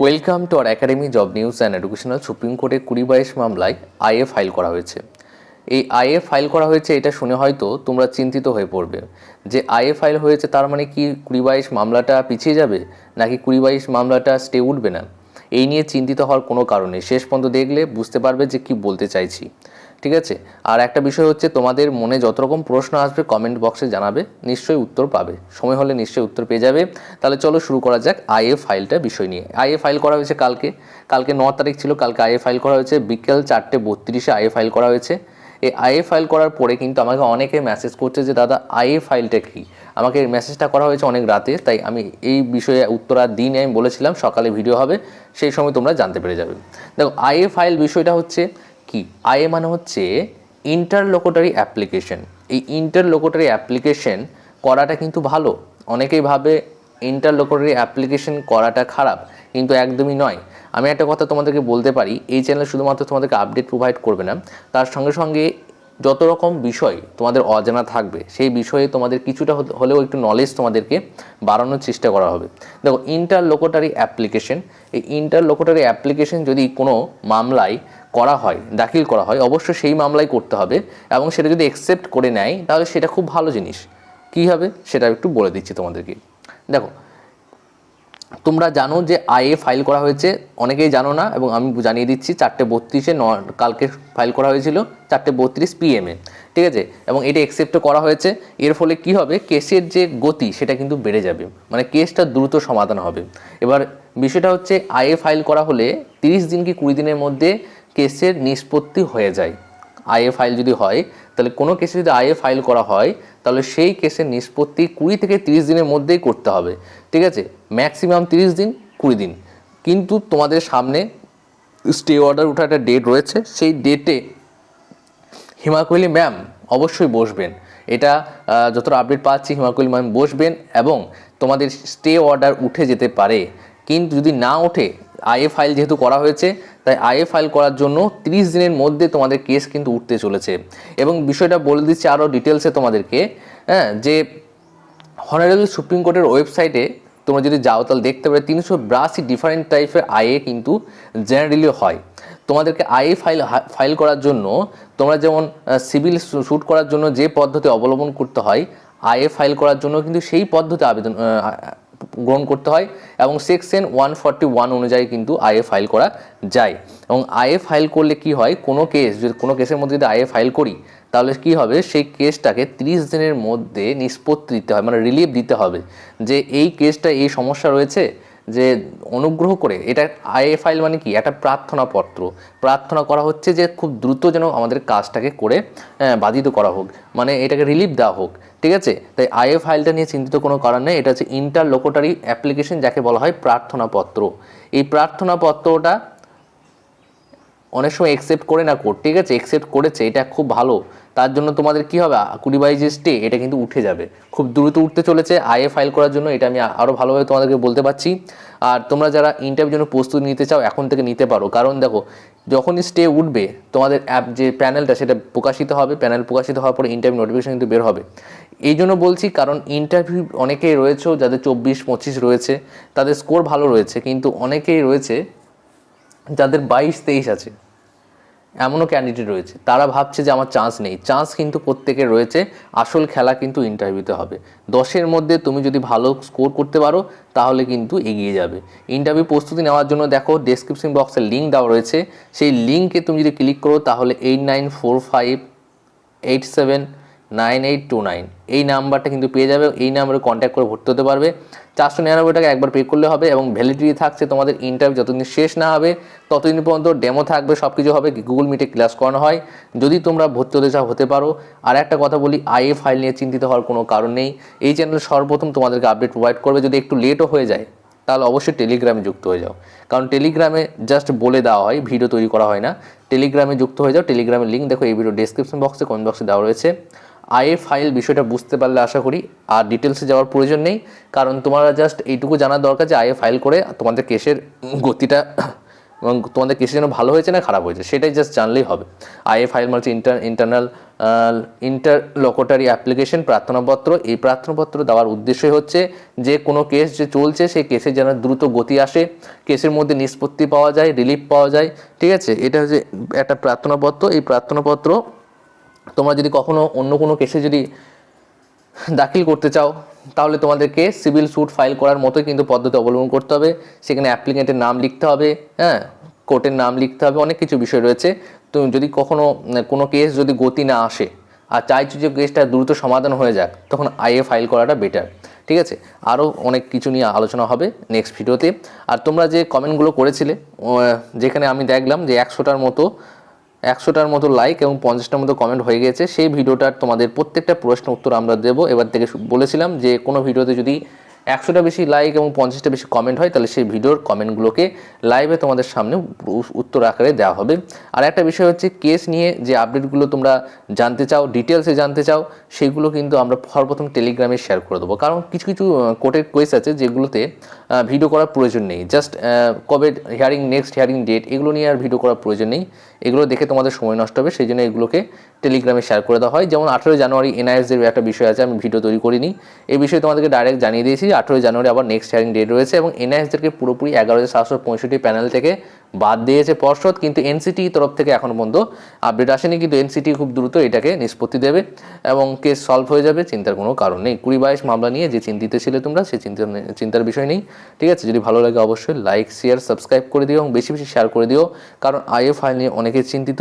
Welcome to R academy job news and educational supreme কোর্টে কুড়ি বাইশ মামলায় আইএ ফাইল করা হয়েছে। এই আইএ ফাইল করা হয়েছে, এটা শুনে হয়তো তোমরা চিন্তিত হয়ে পড়বে। যে আইএ ফাইল হয়েছে, তার মানে কি কুড়ি বাইশ মামলাটা পিছিয়ে যাবে, নাকি কুড়ি বাইশ মামলাটা স্টে উঠবে না? এই নিয়ে চিন্তিত হওয়ার কোনো কারণে শেষ পর্যন্ত দেখলে বুঝতে পারবে যে কি বলতে চাইছি। ঠিক আছে? আর একটা বিষয় হচ্ছে, তোমাদের মনে যত রকম প্রশ্ন আসবে কমেন্ট বক্সে জানাবে, নিশ্চয়ই উত্তর পাবে। সময় হলে নিশ্চয়ই উত্তর পেয়ে যাবে। তাহলে চলো শুরু করা যাক আইএ ফাইলটা বিষয় নিয়ে। আইএ ফাইল করা হয়েছে কালকে। কালকে ন তারিখ ছিল, কালকে আইএ ফাইল করা হয়েছে। বিকেল চারটে বত্রিশে আইএ ফাইল করা হয়েছে। এই আইএ ফাইল করার পরে কিন্তু আমাকে অনেকে মেসেজ করছে যে, দাদা, আইএ ফাইলটা কী? আমাকে মেসেজটা করা হয়েছে অনেক রাতে, তাই আমি এই বিষয়ে উত্তর আর দিনে আমি বলেছিলাম, সকালে ভিডিও হবে, সেই সময় তোমরা জানতে পেরে যাবে। দেখো, আইএ ফাইল বিষয়টা হচ্ছে কি? আইএ মানে হচ্ছে ইন্টারলোকোটারি অ্যাপ্লিকেশন এই ইন্টারলোকোটারি অ্যাপ্লিকেশন করাটা কিন্তু ভালো। অনেকেই ভাবে ইন্টারলোকোটারি অ্যাপ্লিকেশন করাটা খারাপ, কিন্তু একদমই নয়। আমি একটা কথা তোমাদেরকে বলতে পারি, এই চ্যানেল শুধুমাত্র তোমাদেরকে আপডেট প্রোভাইড করবে না, তার সঙ্গে সঙ্গে যত রকম বিষয় তোমাদের অজানা থাকবে, সেই বিষয়ে তোমাদের কিছুটা হলেও একটু নলেজ তোমাদেরকে বাড়ানোর চেষ্টা করা হবে। দেখো ইন্টারলোকোটারি অ্যাপ্লিকেশন এই ইন্টারলোকোটারি অ্যাপ্লিকেশন যদি কোনো মামলায় করা হয়, দাখিল করা হয়, অবশ্যই সেই মামলায় করতে হবে এবং সেটা যদি অ্যাকসেপ্ট করে নেয়, তাহলে সেটা খুব ভালো জিনিস। কী হবে? সেটা একটু বলে দিচ্ছি তোমাদেরকে। দেখো, তোমরা জানো যে আইএ ফাইল করা হয়েছে, অনেকেই জানো না এবং আমি জানিয়ে দিচ্ছি, চারটে বত্রিশে ন, কালকে ফাইল করা হয়েছিল, চারটে বত্রিশ পিএমে ঠিক আছে? এবং এটা অ্যাকসেপ্টও করা হয়েছে। এর ফলে কি হবে? কেসের যে গতি, সেটা কিন্তু বেড়ে যাবে। মানে কেসটা দ্রুত সমাধান হবে। এবার বিষয়টা হচ্ছে, আইএ ফাইল করা হলে তিরিশ দিন কি কুড়ি দিনের মধ্যে কেসের নিষ্পত্তি হয়ে যায়। আইএ ফাইল যদি হয়, তাহলে কোনো কেসে যদি আইএ ফাইল করা হয়, তাহলে সেই কেসের নিষ্পত্তি কুড়ি থেকে তিরিশ দিনের মধ্যেই করতে হবে। ঠিক আছে? ম্যাক্সিমাম তিরিশ দিন, কুড়ি দিন। কিন্তু তোমাদের সামনে স্টে অর্ডার ওঠার একটা ডেট রয়েছে। সেই ডেটে হিমা কোহলি ম্যাম অবশ্যই বসবেন। এটা যতটা আপডেট পাচ্ছি, হিমা কোহলি ম্যাম বসবেন এবং তোমাদের স্টে অর্ডার উঠে যেতে পারে। কিন্তু যদি না ওঠে আইএ ফাইল যেহেতু করা হয়েছে, তাই আইএ ফাইল করার জন্য 30 দিনের মধ্যে তোমাদের কেস কিন্তু উঠতে চলেছে। এবং বিষয়টা বলে দিচ্ছি আরও ডিটেলসে তোমাদেরকে হ্যাঁ যে হনারেবল সুপ্রিম কোর্টের ওয়েবসাইটে তোমরা যদি যাও, তাহলে দেখতে পাবে তিনশো বিরাশি ডিফারেন্ট টাইপের আইএ কিন্তু জেনারেলি হয়। তোমাদেরকে আইএ ফাইল ফাইল করার জন্য তোমরা যেমন সিভিল শ্যুট করার জন্য যে পদ্ধতি অবলম্বন করতে হয় আইএ ফাইল করার জন্য কিন্তু সেই পদ্ধতি আবেদন গ্রহণ করতে হয় এবং সেকশন ওয়ান ফর্টি ওয়ান অনুযায়ী কিন্তু আইএ ফাইল করা যায়। এবং আইএ ফাইল করলে কি হয়? কোনো কেস, যদি কোনো কেসের মধ্যে যদি আইএ ফাইল করি, তাহলে কি হবে? সেই কেসটাকে 30 দিনের মধ্যে নিষ্পত্তি দিতে হয় মানে রিলিফ দিতে হবে যে এই কেসটা এই সমস্যা রয়েছে যে অনুগ্রহ করে, এটা আইএ ফাইল মানে কি? একটা প্রার্থনা পত্র। প্রার্থনা করা হচ্ছে যে খুব দ্রুত যেন আমাদের কাজটাকে করে বাধিত করা হোক। মানে এটাকে রিলিফ দেওয়া হোক। ঠিক আছে? তাই আইএ ফাইলটা নিয়ে চিন্তিত কোনো কারণ নেই। এটা হচ্ছে ইন্টারলোকোটারি অ্যাপ্লিকেশন যাকে বলা হয় প্রার্থনা পত্র। এই প্রার্থনা পত্রটা অনেক সময় একসেপ্ট করে না কোর্ট ঠিক আছে? একসেপ্ট করেছে, এটা খুব ভালো। তার জন্য তোমাদের কি হবে? কুড়ি বাইশ যে স্টে এটা কিন্তু উঠে যাবে। খুব দ্রুত উঠতে চলেছে। আইএ ফাইল করার জন্য এটা আমি আরও ভালোভাবে তোমাদেরকে বলতে পারছি। আর তোমরা যারা ইন্টারভিউর জন্য প্রস্তুতি নিতে চাও, এখন থেকে নিতে পারো। কারণ দেখো, যখনই স্টে উঠবে, তোমাদের অ্যাপ যে প্যানেলটা সেটা প্রকাশিত হবে। প্যানেল প্রকাশিত হওয়ার পরে ইন্টারভিউ নোটিফিকেশন কিন্তু বের হবে। এই জন্য বলছি, কারণ ইন্টারভিউ অনেকেই রয়েছে যাদের চব্বিশ পঁচিশ রয়েছে, তাদের স্কোর ভালো রয়েছে। কিন্তু অনেকেই রয়েছে যাদের বাইশ, তেইশ আছে, এমনও ক্যান্ডিডেট রয়েছে। তারা ভাবছে যে আমার চান্স নেই। চান্স কিন্তু প্রত্যেকের রয়েছে। আসল খেলা কিন্তু ইন্টারভিউতে হবে। দশের মধ্যে তুমি যদি ভালো স্কোর করতে পারো, তাহলে কিন্তু এগিয়ে যাবে। ইন্টারভিউ প্রস্তুতি নেওয়ার জন্য দেখো ডেসক্রিপশন বক্সে লিঙ্ক দেওয়া রয়েছে। সেই লিঙ্কে তুমি যদি ক্লিক করো, তাহলে eight nine four five eight seven nine eight two nine. এই নাম্বারটা কিন্তু পেয়ে যাবে, এই নাম্বারে কন্ট্যাক্ট করে ভর্তি হতে পারবে। চারশো নিরানব্বই টাকা একবার পে করলে হবে এবং ভ্যালিডিটি থাকছে তোমাদের ইন্টারভিউ যতদিন শেষ না হবে, ততদিন পর্যন্ত ডেমো থাকবে সব কিছু হবে গুগল মিটে ক্লাস করানো হয়। যদি তোমরা ভর্তি হতে চাও, হতে পারো। আর একটা কথা বলি আইএ ফাইল নিয়ে চিন্তিত হওয়ার কোনো কারণ নেই। এই চ্যানেল সর্বপ্রথম তোমাদেরকে আপডেট প্রোভাইড করবে। যদি একটু লেটও হয়ে যায়, তাহলে অবশ্যই টেলিগ্রামে যুক্ত হয়ে যাও। কারণ টেলিগ্রামে জাস্ট বলে দেওয়া হয় ভিডিও তৈরি করা হয় না। টেলিগ্রামে যুক্ত হয়ে যাও টেলিগ্রামের লিঙ্ক দেখো, এই ভিডিও ডেসক্রিপশন বক্সে কমেন্ট বক্সে দেওয়া রয়েছে। আইএ ফাইল বিষয়টা বুঝতে পারলে আশা করি, আর ডিটেলসে যাওয়ার প্রয়োজন নেই। কারণ তোমরা জাস্ট এইটুকু জানার দরকার যে আইএ ফাইল করে তোমাদের কেসের গতিটা এবং তোমাদের কেসে যেন ভালো হয়েছে না খারাপ হয়েছে, সেটাই জাস্ট জানলেই হবে। আইএ ফাইল মানে ইন্টার ইন্টারনাল ইন্টারলোকটারি অ্যাপ্লিকেশন প্রার্থনাপত্র। এই প্রার্থনাপত্র দেওয়ার উদ্দেশ্যই হচ্ছে যে কোনো কেস যে চলছে, সেই কেসে যেন দ্রুত গতি আসে। কেসের মধ্যে নিষ্পত্তি পাওয়া যায় রিলিফ পাওয়া যায়, ঠিক আছে? এটা হচ্ছে একটা প্রার্থনাপত্র। এই প্রার্থনাপত্র তোমরা যদি কখনো অন্য কোনো কেসে যদি দাখিল করতে চাও, তাহলে তোমাদেরকে সিভিল স্যুট ফাইল করার মতোই কিন্তু পদ্ধতি অবলম্বন করতে হবে। সেখানে অ্যাপ্লিকেন্টের নাম লিখতে হবে হ্যাঁ? কোর্টের নাম লিখতে হবে, অনেক কিছু বিষয় রয়েছে। তো যদি কখনো কোনো কেস যদি গতি না আসে আর চাইছো যে কেসটা দ্রুত সমাধান হয়ে যাক, তখন আইএ ফাইল করাটা বেটার ঠিক আছে? আরও অনেক কিছু নিয়ে আলোচনা হবে নেক্সট ভিডিওতে আর তোমরা যে কমেন্টগুলো করেছিলে যেখানে আমি দেখলাম যে একশোটার মতো একশোটার মতো লাইক এবং পঞ্চাশটার মতো কমেন্ট হয়ে গেছে। সেই ভিডিওটার তোমাদের প্রত্যেকটা প্রশ্ন উত্তর আমরা দেবো। এবার থেকে বলেছিলাম যে কোনো ভিডিওতে যদি একশোটা বেশি লাইক এবং পঞ্চাশটা বেশি কমেন্ট হয়, তাহলে সেই ভিডিওর কমেন্টগুলোকে লাইভে তোমাদের সামনে উত্তর আকারে দেওয়া হবে। আর একটা বিষয় হচ্ছে কেস নিয়ে যে আপডেটগুলো তোমরা জানতে চাও ডিটেলসে জানতে চাও, সেগুলো কিন্তু আমরা সর্বপ্রথম টেলিগ্রামে শেয়ার করে দেবো। কারণ কিছু কিছু কোর্টের কেস আছে যেগুলোতে ভিডিও করার প্রয়োজন নেই। জাস্ট কবে হিয়ারিং নেক্সট হিয়ারিং ডেট এগুলো নিয়ে আর ভিডিও করার প্রয়োজন নেই। এগুলো দেখে তোমাদের সময় নষ্ট হবে, সেই জন্য এগুলোকে টেলিগ্রামে শেয়ার করে দেওয়া হয়। যেমন আঠেরোই জানুয়ারি এনআইএসদের একটা বিষয় আছে, আমি ভিডিও তৈরি করিনি। এই বিষয়ে তোমাদেরকে ডাইরেক্ট জানিয়ে দিয়েছি আঠেরোই জানুয়ারি আবার নেক্সট হিয়ারিং ডেট রয়েছে এবং এনআইএসদেরকে পুরোপুরি এগারো হাজার সাতশো পঁয়ষট্টি প্যানেল থেকে বাদ দিয়েছে পর্ষদ, কিন্তু এনসিটি তরফ থেকে এখন পর্যন্ত আপডেট আসেনি, কিন্তু এনসিটি খুব দ্রুত এটাকে নিষ্পত্তি দেবে এবং কেস সলভ হয়ে যাবে, চিন্তার কোনো কারণ নেই। কুড়ি বাইশ মামলা নিয়ে যে চিন্তিত ছিলে তোমরা সেই চিন্তা চিন্তার বিষয় নেই। ঠিক আছে, যদি ভালো লাগে অবশ্যই লাইক শেয়ার সাবস্ক্রাইব করে দিও এবং বেশি বেশি শেয়ার করে দিও, কারণ আইএফ ফাইল নিয়ে অনেকে চিন্তিত।